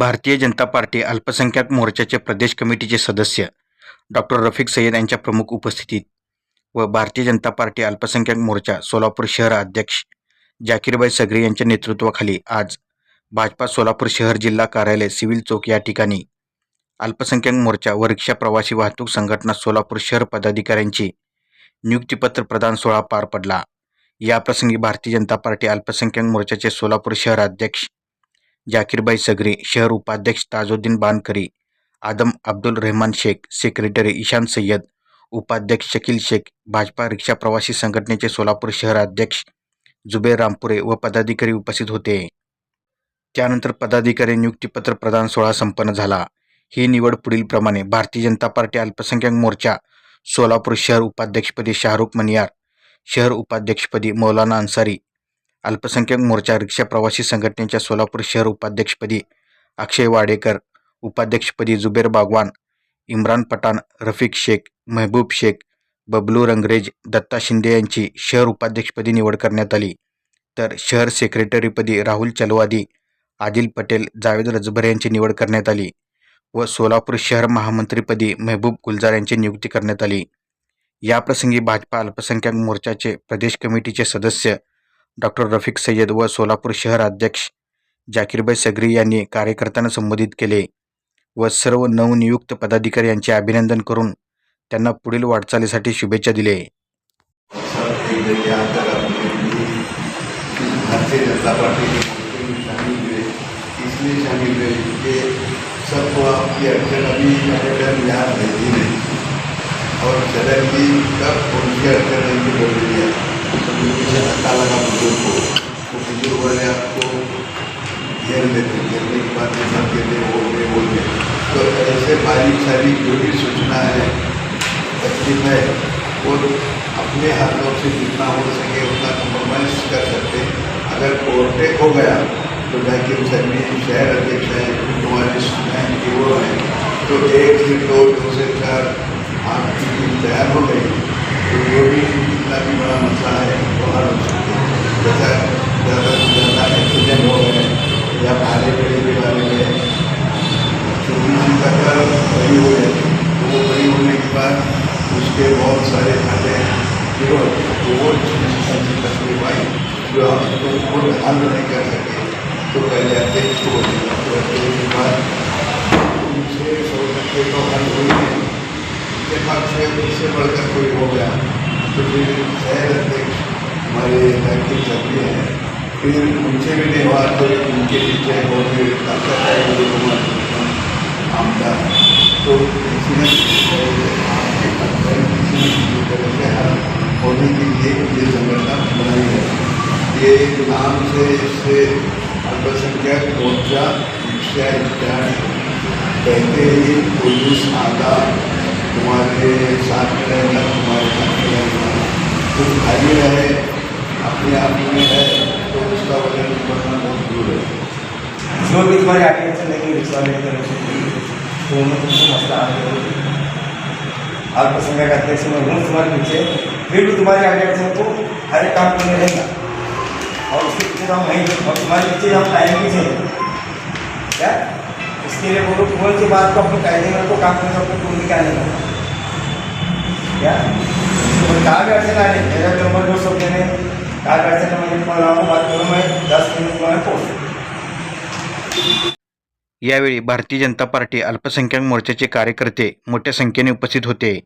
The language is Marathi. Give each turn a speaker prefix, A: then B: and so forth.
A: भारतीय जनता पार्टी अल्पसंख्याक मोर्चाचे प्रदेश कमिटीचे सदस्य डॉक्टर रफिक सय्यद यांच्या प्रमुख उपस्थितीत व भारतीय जनता पार्टी अल्पसंख्याक मोर्चा सोलापूर शहर अध्यक्ष जाकीरबाई सगरे यांच्या नेतृत्वाखाली आज भाजपा सोलापूर शहर जिल्हा कार्यालय सिव्हिल चौक या ठिकाणी अल्पसंख्याक मोर्चा व रिक्षा प्रवासी वाहतूक संघटना सोलापूर शहर पदाधिकाऱ्यांची नियुक्तीपत्र प्रदान सोहळा पार पडला याप्रसंगी भारतीय जनता पार्टी अल्पसंख्याक मोर्चाचे सोलापूर शहर अध्यक्ष जाकीरबाई सगरे शहर उपाध्यक्ष ताजुद्दीन बानकरी आदम अब्दुल रहमान शेख सेक्रेटरी ईशान सय्यद उपाध्यक्ष शकील शेख भाजपा रिक्षा प्रवासी संघटनेचे सोलापूर शहर अध्यक्ष जुबेर रामपुरे व पदाधिकारी उपस्थित होते त्यानंतर पदाधिकारी नियुक्तीपत्र प्रदान सोहळा संपन्न झाला ही निवड पुढीलप्रमाणे भारतीय जनता पार्टी अल्पसंख्याक मोर्चा सोलापूर शहर उपाध्यक्षपदी शाहरुख मनियार शहर उपाध्यक्षपदी मौलाना अन्सारी अल्पसंख्याक मोर्चा रिक्षा प्रवासी संघटनेच्या सोलापूर शहर उपाध्यक्षपदी अक्षय वाडेकर उपाध्यक्षपदी जुबेर बागवान इम्रान पठाण रफिक शेख महबूब शेख बबलू रंगरेज दत्ता शिंदे यांची शहर उपाध्यक्षपदी निवड करण्यात आली तर शहर सेक्रेटरीपदी राहुल चलवादी आदिल पटेल जावेद रजभर यांची निवड करण्यात आली व सोलापूर शहर महामंत्रीपदी महबूब गुलजार यांची नियुक्ती करण्यात आली याप्रसंगी भाजपा अल्पसंख्याक मोर्चाचे प्रदेश कमिटीचे सदस्य डॉक्टर रफिक सय्यद व सोलापूर शहर अध्यक्ष जाकीरबाई सगरी यांनी कार्यकर्त्यांना संबोधित केले व सर्व नवनियुक्त पदाधिकारी यांचे अभिनंदन करून त्यांना पुढील वाटचालीसाठी शुभेच्छा दिले
B: कभी धक्का लगा बुजुर्ग को तो बुजुर्ग वाले आपको घेर लेते घेरने के बाद ऐसा कहते वो ये बोल तो ऐसे बारीक सारी जो भी सूचना है तकलीफ है वो अपने हाथों से जितना हो सके उतना कम्प्रोमाइज कर सकते अगर कोर्टेक हो गया तो जाके सभी शहर अध्यक्ष हैं तुम्हारे हैं कि वो हैं तो एक से दो दो से चार आपकी टीम तैयार हो गई तो जो भी हो तो वो जो हम तो खुद हल नहीं कर सके तो पहले अध्यक्ष को बाद सौ तो हल हुई है उसके बाद उससे बढ़कर कोई हो गया तो फिर शहर अध्यक्ष हमारे इलाके चलते हैं फिर उनसे भी नहीं तो उनके पीछे हो ही ताकत है आमदा तो किसी न किसी तरह से होने के लिए ये संगठन बनाई है ये एक नाम से इससे अल्पसंख्यक मोर्चा शिक्षा इत्यादि कहते ही पुलिस आता तुम्हारे साथ में रहना तुम्हारे साथ में रहना कुछ भाई रहे अपने आप में है तो उसका वजन बढ़ना बहुत दूर है
C: जो भी तुम्हारी अटेंशन लेंगे रिक्शा लेकर तो उन्हें तुमको मसला आ गया अल्पसंख्यक अध्यक्ष में हूँ तुम्हारे पीछे फिर भी तुम्हारे अध्यक्ष हूँ तो हर एक काम करने रहेगा और उसके पीछे तो हम नहीं और तुम्हारे पीछे हम टाइम भी चाहिए क्या इसके लिए बोलो बोल के बाद को अपने कायदे में तो काम करने अपने को निकालने का क्या कहाँ भी अड़चन आ रही मेरा नंबर दो सब मैंने कहाँ भी अड़चन मैंने बात करूँ मैं दस मिनट में पहुँचा
A: यावेळी भारतीय जनता पार्टी अल्पसंख्याक मोर्चाचे कार्यकर्ते मोठ्या संख्येने उपस्थित होते